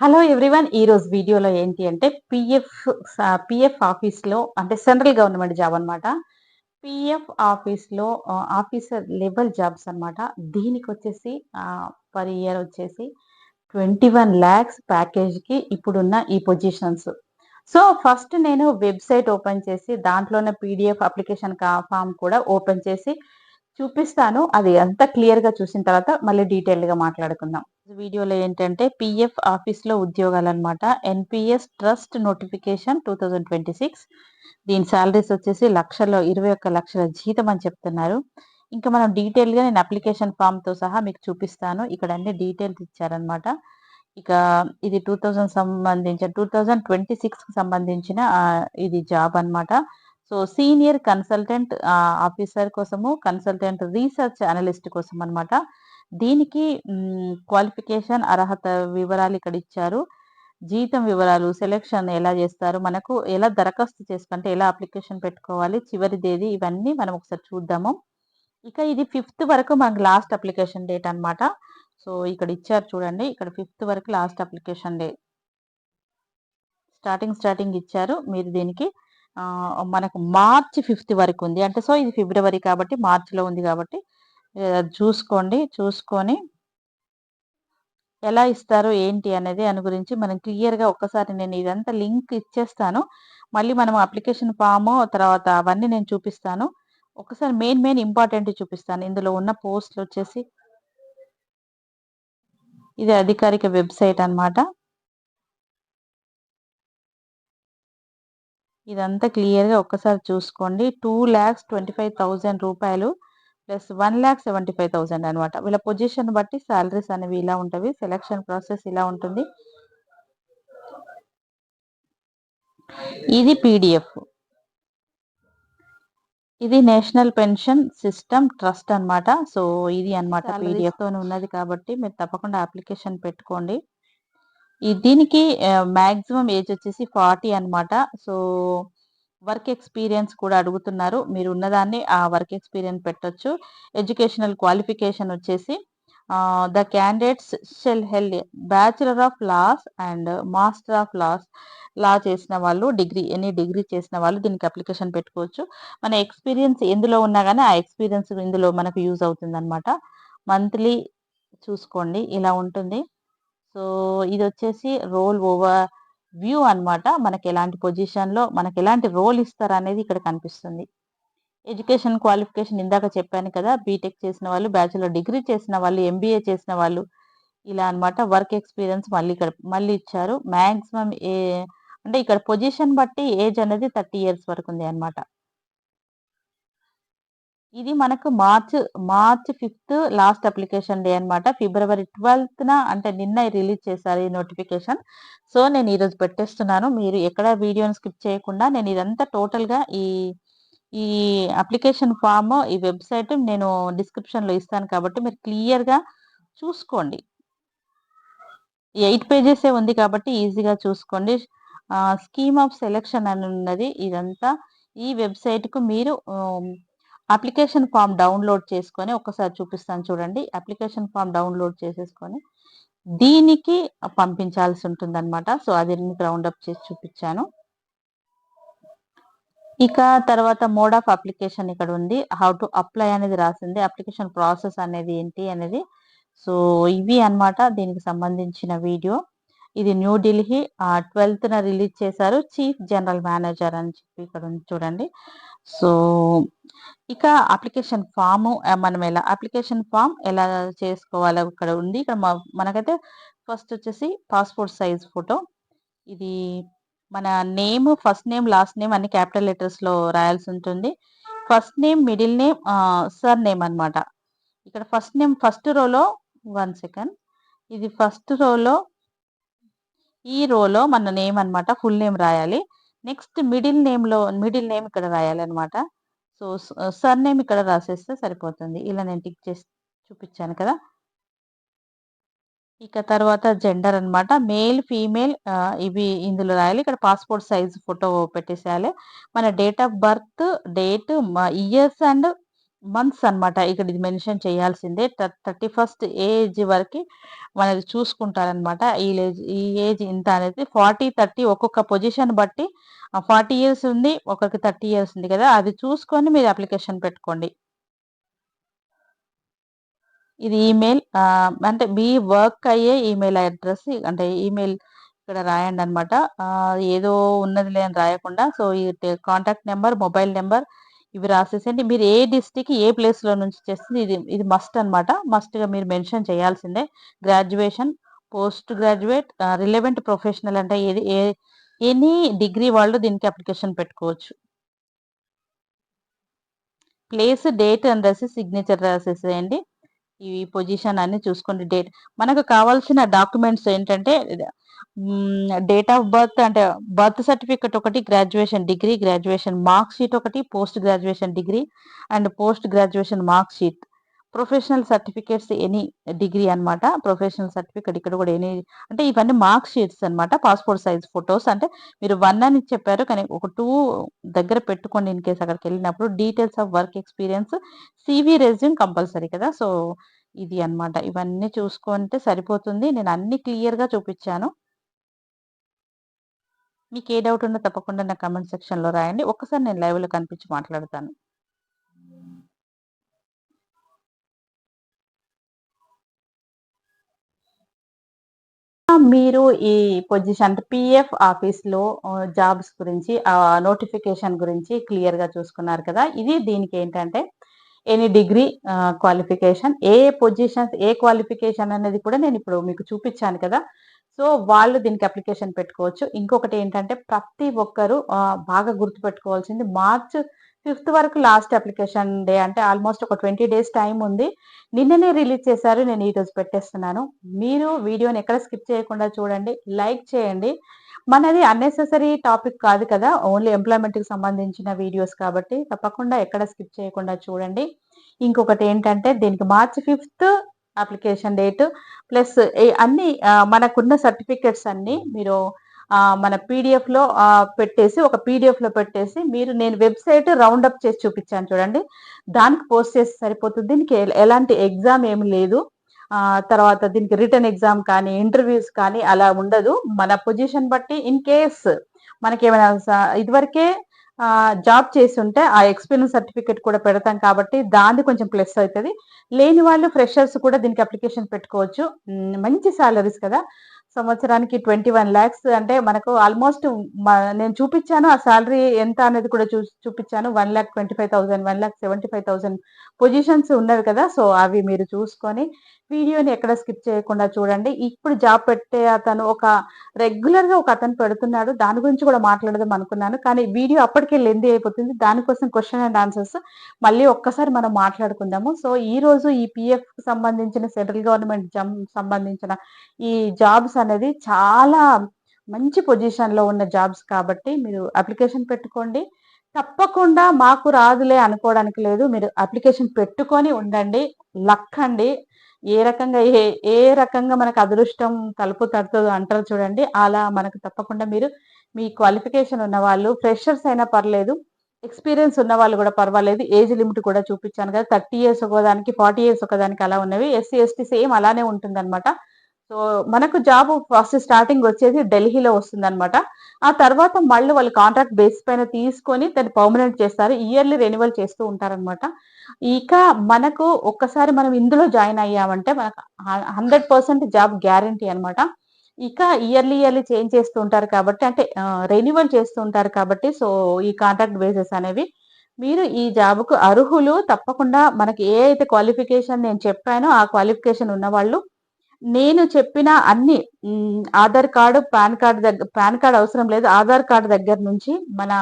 Hello everyone ఈ రోజు వీడియోలో ఏంటి అంటే పిఎఫ్ పిఎఫ్ ఆఫీస్లో అంటే సెంట్రల్ గవర్నమెంట్ జాబ్ అనమాట పిఎఫ్ ఆఫీస్లో ఆఫీసర్ లెవెల్ జాబ్స్ అనమాట దీనికి వచ్చేసి పర్ ఇయర్ వచ్చేసి ట్వంటీ వన్ ల్యాక్స్ ప్యాకేజ్కి ఇప్పుడున్న ఈ పొజిషన్స్. సో ఫస్ట్ నేను వెబ్సైట్ ఓపెన్ చేసి దాంట్లోనే పీడిఎఫ్ అప్లికేషన్ ఫామ్ కూడా ఓపెన్ చేసి చూపిస్తాను. అది అంతా క్లియర్గా చూసిన తర్వాత మళ్ళీ డీటెయిల్గా మాట్లాడుకుందాం. వీడియోలో ఏంటంటే పిఎఫ్ ఆఫీస్లో ఉద్యోగాలు అనమాట NPS trust notification two thousand twenty six. దీని శాలరీస్ వచ్చేసి లక్షలో ఇరవై ఒక్క లక్షల జీతం అని చెప్తున్నారు. ఇంకా మనం డీటెయిల్గా నేను అప్లికేషన్ ఫామ్తో సహా మీకు చూపిస్తాను. ఇక్కడ అన్ని డీటెయిల్స్ ఇచ్చారనమాట ఇక ఇది టూ థౌజండ్ సంబంధించిన టూ థౌజండ్ ట్వంటీ సిక్స్కి సంబంధించిన ఇది జాబ్ అనమాట సో సీనియర్ కన్సల్టెంట్ ఆఫీసర్ కోసము కన్సల్టెంట్ రీసెర్చ్ అనలిస్ట్ కోసం అనమాట దీనికి క్వాలిఫికేషన్ అర్హత వివరాలు ఇక్కడ ఇచ్చారు జీతం వివరాలు సెలెక్షన్ ఎలా చేస్తారు మనకు ఎలా దరఖాస్తు చేసుకుంటే ఎలా అప్లికేషన్ పెట్టుకోవాలి చివరి తేదీ ఇవన్నీ మనం ఒకసారి చూద్దాము. ఇక ఇది ఫిఫ్త్ వరకు మనకు లాస్ట్ అప్లికేషన్ డేట్ అనమాట సో ఇక్కడ ఇచ్చారు చూడండి ఇక్కడ ఫిఫ్త్ వరకు last application day starting starting ఇచ్చారు. మీరు దీనికి మనకు మార్చి ఫిఫ్త్ వరకు ఉంది. అంటే సో ఇది ఫిబ్రవరి కాబట్టి మార్చిలో ఉంది కాబట్టి చూసుకోండి చూసుకొని ఎలా ఇస్తారు ఏంటి అనేది దాని గురించి మనం క్లియర్గా ఒక్కసారి నేను ఇదంతా లింక్ ఇచ్చేస్తాను. మళ్ళీ మనం అప్లికేషన్ ఫామ్ తర్వాత అవన్నీ నేను చూపిస్తాను. ఒకసారి మెయిన్ మెయిన్ ఇంపార్టెంట్ చూపిస్తాను. ఇందులో ఉన్న పోస్ట్లు వచ్చేసి ఇది అధికారిక వెబ్సైట్ అనమాట ఇదంతా క్లియర్గా ఒక్కసారి చూసుకోండి. Two lakhs twenty five thousand రూపాయలు plus one lakh seventy five thousand అనమాట వీళ్ళ పొజిషన్ బట్టి శాలరీస్ అనేవి ఇలా ఉంటుంది సెలక్షన్ ప్రాసెస్ ఇలా ఉంటుంది. ఇది పీడిఎఫ్. ఇది నేషనల్ పెన్షన్ సిస్టమ్ ట్రస్ట్ అనమాట సో ఇది అనమాట పీడిఎఫ్. తో ఉన్నది కాబట్టి మీరు తప్పకుండా అప్లికేషన్ పెట్టుకోండి. దీనికి మాక్సిమం ఏజ్ వచ్చేసి ఫార్టీ అనమాట సో వర్క్ ఎక్స్పీరియన్స్ కూడా అడుగుతున్నారు. మీరు ఉన్నదాన్ని ఆ వర్క్ ఎక్స్పీరియన్స్ పెట్టొచ్చు. ఎడ్యుకేషనల్ క్వాలిఫికేషన్ వచ్చేసి the candidates shall held bachelor of laws and master of laws. Law చేసిన వాళ్ళు డిగ్రీ ఎనీ డిగ్రీ చేసిన వాళ్ళు దీనికి అప్లికేషన్ పెట్టుకోవచ్చు. మన ఎక్స్పీరియన్స్ ఎందులో ఉన్నా కానీ ఆ ఎక్స్పీరియన్స్ ఇందులో మనకు యూజ్ అవుతుంది అనమాట మంత్లీ చూసుకోండి ఇలా ఉంటుంది. సో ఇది వచ్చేసి రోల్ ఓవర్ వ్యూ అనమాట మనకి ఎలాంటి పొజిషన్లో మనకి ఎలాంటి రోల్ ఇస్తారు అనేది ఇక్కడ కనిపిస్తుంది. ఎడ్యుకేషన్ క్వాలిఫికేషన్ ఇందాక చెప్పాను కదా బీటెక్ చేసిన వాళ్ళు బ్యాచులర్ డిగ్రీ చేసిన వాళ్ళు ఎంబీఏ చేసిన వాళ్ళు ఇలా అనమాట వర్క్ ఎక్స్పీరియన్స్ మళ్ళీ ఇక్కడ మళ్ళీ ఇచ్చారు. మ్యాక్సిమం ఏ అంటే ఇక్కడ పొజిషన్ బట్టి ఏజ్ అనేది థర్టీ ఇయర్స్ వరకు ఉంది అనమాట ఇది మనకు March March fifth last application day అనమాట ఫిబ్రవరి ట్వెల్త్న అంటే నిన్న రిలీజ్ చేశారు ఈ నోటిఫికేషన్. సో నేను ఈరోజు పెట్టేస్తున్నాను. మీరు ఎక్కడ వీడియోని స్కిప్ చేయకుండా నేను ఇదంతా టోటల్గా ఈ ఈ అప్లికేషన్ ఫామ్ ఈ వెబ్సైట్ నేను డిస్క్రిప్షన్లో ఇస్తాను కాబట్టి మీరు క్లియర్గా చూసుకోండి. ఎయిట్ పేజెసే ఉంది కాబట్టి ఈజీగా చూసుకోండి. స్కీమ్ ఆఫ్ సెలెక్షన్ అని ఉన్నది. ఇదంతా ఈ వెబ్సైట్కు మీరు అప్లికేషన్ ఫామ్ డౌన్లోడ్ చేసుకొని ఒకసారి చూపిస్తాను చూడండి. అప్లికేషన్ ఫామ్ డౌన్లోడ్ చేసేసుకొని దీనికి పంపించాల్సి ఉంటుంది అనమాట సో అది మీకు రౌండప్ చేసి చూపించాను. ఇక తర్వాత మోడ్ ఆఫ్ అప్లికేషన్ ఇక్కడ ఉంది. హౌ టు అప్లై అనేది రాసింది. అప్లికేషన్ ప్రాసెస్ అనేది ఏంటి అనేది. సో ఇవి అనమాట దీనికి సంబంధించిన వీడియో. ఇది న్యూఢిల్లీ ట్వెల్త్న రిలీజ్ చేశారు చీఫ్ జనరల్ మేనేజర్ అని చెప్పి ఇక్కడ ఉంది చూడండి. సో ఇక అప్లికేషన్ ఫామ్ మనం ఎలా అప్లికేషన్ ఫామ్ ఎలా చేసుకోవాలో ఇక్కడ ఉంది. ఇక్కడ మనకైతే ఫస్ట్ వచ్చేసి పాస్పోర్ట్ సైజ్ ఫోటో. ఇది మన name first name last name అన్ని క్యాపిటల్ లెటర్స్లో రాయాల్సి ఉంటుంది. First name middle name surname అనమాట ఇక్కడ ఫస్ట్ నేమ్ ఫస్ట్ రోలో వన్ సెకండ్. ఇది ఫస్ట్ రోలో ఈ రోలో మన నేమ్ అనమాట ఫుల్ నేమ్ రాయాలి. నెక్స్ట్ మిడిల్ నేమ్లో మిడిల్ నేమ్ ఇక్కడ రాయాలి అనమాట సో సర్ నేమ్ ఇక్కడ రాసేస్తే సరిపోతుంది. ఇలా నేను టిక్ చేసి చూపించాను కదా. ఇక తర్వాత జెండర్ అనమాట మేల్ ఫీమేల్ ఇవి ఇందులో రాయాలి. ఇక్కడ పాస్పోర్ట్ సైజ్ ఫోటో పెట్టేసేయాలి. మన date of birth date years and months అనమాట ఇక్కడ ఇది మెన్షన్ చేయాల్సిందే. థర్టీ ఫస్ట్ ఏజ్ వరకు మనది చూసుకుంటారనమాట. ఈ ఏజ్ ఈ ఏజ్ ఇంత అనేది 40, 30 ఒక్కొక్క పొజిషన్ బట్టి ఫార్టీ ఇయర్స్ ఉంది. ఒకరికి 30 ఇయర్స్ ఉంది కదా! అది చూసుకొని మీరు అప్లికేషన్ పెట్టుకోండి. ఇది ఈమెయిల్ అంటే మీ వర్క్ అయ్యే ఈమెయిల్ అడ్రస్ అంటే ఈమెయిల్ ఇక్కడ రాయండి అనమాట ఏదో ఉన్నది లేని రాయకుండా సో, ఈ కాంటాక్ట్ నెంబర్ మొబైల్ నెంబర్ ఇవి రాసేసండి మీరు ఏ డిస్టిక్ ఏ ప్లేస్‌లో నుంచి చేస్తుంది ఇది ఇది మస్ట్ అనమాట. మస్ట్‌గా మీరు మెన్షన్ చేయాల్సిందే. Graduation, post graduate relevant professional అంటే ఏది ఏ ఎనీ డిగ్రీ వాళ్ళు దీనికి అప్లికేషన్ పెట్టుకోవచ్చు. ప్లేస్, డేట్ అని రాసి సిగ్నేచర్ రాసేసేయండి. ఈ పొజిషన్ అన్ని చూసుకోండి. డేట్ మనకు కావాల్సిన డాక్యుమెంట్స్ ఏంటంటే డేట్ ఆఫ్ బర్త్ అంటే బర్త్ సర్టిఫికేట్ ఒకటి, graduation degree, graduation mark sheet ఒకటి, post graduation degree and post graduation mark sheet. Professional certificates any degree అనమాట ప్రొఫెషనల్ సర్టిఫికేట్ ఇక్కడ కూడా ఎనీ అంటే ఇవన్నీ మార్క్ షీట్స్ అన్నమాట. పాస్‌పోర్ట్ సైజ్ ఫోటోస్ అంటే మీరు వన్ అని చెప్పారు. కానీ ఒక టూ దగ్గర పెట్టుకోండి in case అక్కడికెళ్ళినప్పుడు. Details of work experience, CV, resume compulsory కదా! సో, ఇది అన్నమాట. ఇవన్నీ చూసుకుంటే సరిపోతుంది. నేను అన్ని క్లియర్‌గా చూపించాను మీకు ఏ డౌట్ ఉన్నా తప్పకుండా నా కమెంట్ సెక్షన్‌లో రాయండి. ఒక్కసారి నేను లైవ్‌లో కనిపించి మాట్లాడతాను. మీరు ఈ పొజిషన్ అంటే పిఎఫ్ ఆఫీస్‌లో జాబ్స్ గురించి నోటిఫికేషన్ గురించి క్లియర్‌గా చూసుకున్నారు కదా! ఇది దీనికి ఏంటంటే ఎనీ డిగ్రీ క్వాలిఫికేషన్ ఏ పొజిషన్స్, ఏ క్వాలిఫికేషన్ అనేది కూడా నేను ఇప్పుడు మీకు చూపించాను కదా! సో, వాళ్ళు దీనికి అప్లికేషన్ పెట్టుకోవచ్చు. ఇంకొకటి ఏంటంటే ప్రతి ఒక్కరు బాగా గుర్తుపెట్టుకోవాల్సింది మార్చ్ ఫిఫ్త్ వరకు లాస్ట్ అప్లికేషన్ డే అంటే ఆల్‌మోస్ట్ ఒక 20 డేస్ టైం ఉంది. నిన్ననే రిలీజ్ చేశారు. నేను ఈరోజు పెట్టేస్తున్నాను. మీరు వీడియోని ఎక్కడ స్కిప్ చేయకుండా చూడండి. లైక్ చేయండి. మనది అన్నెసెసరీ టాపిక్ కాదు కదా! ఓన్లీ ఎంప్లాయ్‌మెంట్‌కి సంబంధించిన వీడియోస్ కాబట్టి తప్పకుండా ఎక్కడ స్కిప్ చేయకుండా చూడండి. ఇంకొకటి ఏంటంటే దీనికి March fifth application date plus అన్ని అన్నీ మనకున్న సర్టిఫికేట్స్ అన్నీ మీరు మన పీడీఎఫ్‌లో పెట్టేసి ఒక పీడీఎఫ్‌లో పెట్టేసి మీరు నేను వెబ్‌సైట్ రౌండ్ అప్ చేసి చూపించాను చూడండి. దానికి పోస్ట్ చేస్తే సరిపోతుంది. దీనికి ఎలాంటి ఎగ్జామ్ ఏమి లేదు. తర్వాత దీనికి రిటర్న్ ఎగ్జామ్ కానీ, ఇంటర్‌వ్యూస్ కానీ అలా ఉండదు. మన పొజిషన్ బట్టి ఇన్ కేస్ మనకేమైనా స ఇదివరకే జాబ్ జాబ్ ఉంటే ఆ ఎక్స్‌పీరియన్స్ సర్టిఫికేట్ కూడా పెడతాం కాబట్టి దాన్ని కొంచెం ప్లస్ అవుతుంది లేని వాళ్ళు ఫ్రెషర్స్ కూడా దీనికి అప్లికేషన్ పెట్టుకోవచ్చు. మంచి సాలరీస్ కదా! సంవత్సరానికి 21,00,000 అంటే మనకు ఆల్‌మోస్ట్ నేను చూపించాను ఆ సాలరీ ఎంత అనేది కూడా చూ చూపించాను one lakh twenty five thousand one lakh seventy five thousand positions ఉన్నవి కదా! సో, అవి మీరు చూసుకొని వీడియోని ఎక్కడ స్కిప్ చేయకుండా చూడండి. ఇప్పుడు జాబ్ పెట్టే అతను ఒక రెగ్యులర్‌గా ఒక అతను పెడుతున్నాడు. దాని గురించి కూడా మాట్లాడదాం అనుకున్నాను. కానీ వీడియో అప్పటికే లెంథీ అయిపోతుంది. దానికోసం క్వశ్చన్ అండ్ ఆన్సర్స్ మళ్ళీ ఒక్కసారి మనం మాట్లాడుకుందాము. సో, ఈరోజు ఈ పిఎఫ్ సంబంధించిన సెంట్రల్ గవర్నమెంట్ జం సంబంధించిన ఈ జాబ్స్ అనేది చాలా మంచి పొజిషన్‌లో ఉన్న జాబ్స్ కాబట్టి మీరు అప్లికేషన్ పెట్టుకోండి. తప్పకుండా మాకు రాదులే అనుకోవడానికి లేదు. మీరు అప్లికేషన్ పెట్టుకొని ఉండండి. లక్ అండి. ఏ రకంగా ఏ ఏ రకంగా మనకు అదృష్టం తలుపు తడుతదో అంటారు చూడండి. అలా మనకు తప్పకుండా మీరు మీ క్వాలిఫికేషన్ ఉన్న వాళ్ళు ఫ్రెషర్స్ అయినా పర్లేదు. ఎక్స్‌పీరియన్స్ ఉన్న వాళ్ళు కూడా పర్వాలేదు. ఏజ్ లిమిట్ కూడా చూపించాను కదా! 30 ఇయర్స్ ఒకదానికి, 40 ఇయర్స్ ఒకదానికి అలా ఉన్నవి. ఎస్సీ, ఎస్టీ సేమ్ అలానే ఉంటుందన్నమాట. సో, మనకు జాబ్ ఫస్ట్ స్టార్టింగ్ వచ్చేది ఢిల్లీలో వస్తుందన్నమాట. ఆ తర్వాత మళ్ళీ వాళ్ళు కాంట్రాక్ట్ బేస్ పైన తీసుకొని దాన్ని పర్మనెంట్ చేస్తారు. ఇయర్‌లీ రెన్యువల్ చేస్తూ ఉంటారనమాట ఇక మనకు ఒక్కసారి మనం ఇందులో జాయిన్ అయ్యామంటే మనకు హండ్రెడ్ పర్సెంట్ జాబ్ గ్యారంటీ అనమాట ఇక ఇయర్‌లీ, ఇయర్‌లీ చేంజ్ చేస్తూ ఉంటారు కాబట్టి అంటే రెన్యువల్ చేస్తూ ఉంటారు కాబట్టి సో, ఈ కాంట్రాక్ట్ బేసెస్ అనేవి మీరు ఈ జాబ్‌కు అర్హులు. తప్పకుండా మనకి ఏ అయితే క్వాలిఫికేషన్ నేను చెప్పానో ఆ క్వాలిఫికేషన్ ఉన్నవాళ్ళు నేను చెప్పిన అన్ని ఆధార్ కార్డు పాన్ కార్డు దగ్గర పాన్ కార్డ్ అవసరం లేదు. ఆధార్ కార్డు దగ్గర నుంచి మన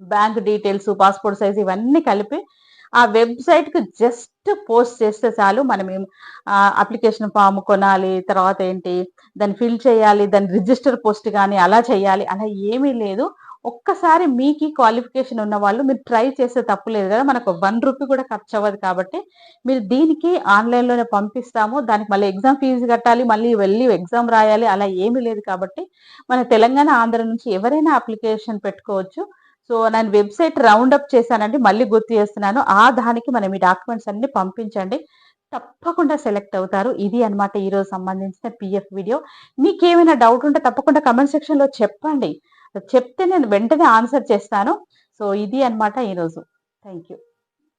బ్యాంక్ డీటెయిల్స్, పాస్‌పోర్ట్ సైజ్ ఇవన్నీ కలిపి ఆ వెబ్‌సైట్‌కి జస్ట్ పోస్ట్ చేస్తే చాలు. మనం అప్లికేషన్ ఫామ్ కొనాలి. తర్వాత ఏంటి దాన్ని ఫిల్ చేయాలి. దాన్ని రిజిస్టర్ పోస్ట్ కానీ అలా చేయాలి. అలా ఏమీ లేదు. ఒక్కసారి మీకు క్వాలిఫికేషన్ ఉన్న వాళ్ళు మీరు ట్రై చేసే తప్పు లేదు కదా మనకు వన్ రూపీ కూడా ఖర్చు అవ్వదు కాబట్టి మీరు దీనికి ఆన్లైన్లోనే పంపిస్తాము. దానికి మళ్ళీ ఎగ్జామ్ ఫీజు కట్టాలి మళ్ళీ వెళ్ళి ఎగ్జామ్ రాయాలి అలా ఏమీ లేదు కాబట్టి మన తెలంగాణ ఆంధ్ర నుంచి ఎవరైనా అప్లికేషన్ పెట్టుకోవచ్చు. సో నేను వెబ్సైట్ రౌండప్ చేశానండి మళ్ళీ గుర్తు చేస్తున్నాను. ఆ దానికి మనం ఈ డాక్యుమెంట్స్ అన్ని పంపించండి. తప్పకుండా సెలెక్ట్ అవుతారు. ఇది అనమాట ఈరోజు సంబంధించిన పిఎఫ్ వీడియో. మీకు ఏమైనా డౌట్ ఉంటే తప్పకుండా కమెంట్ సెక్షన్లో చెప్పండి. చెప్తే నేను వెంటనే ఆన్సర్ చేస్తాను. సో ఇది అనమాట ఈరోజు. Thank you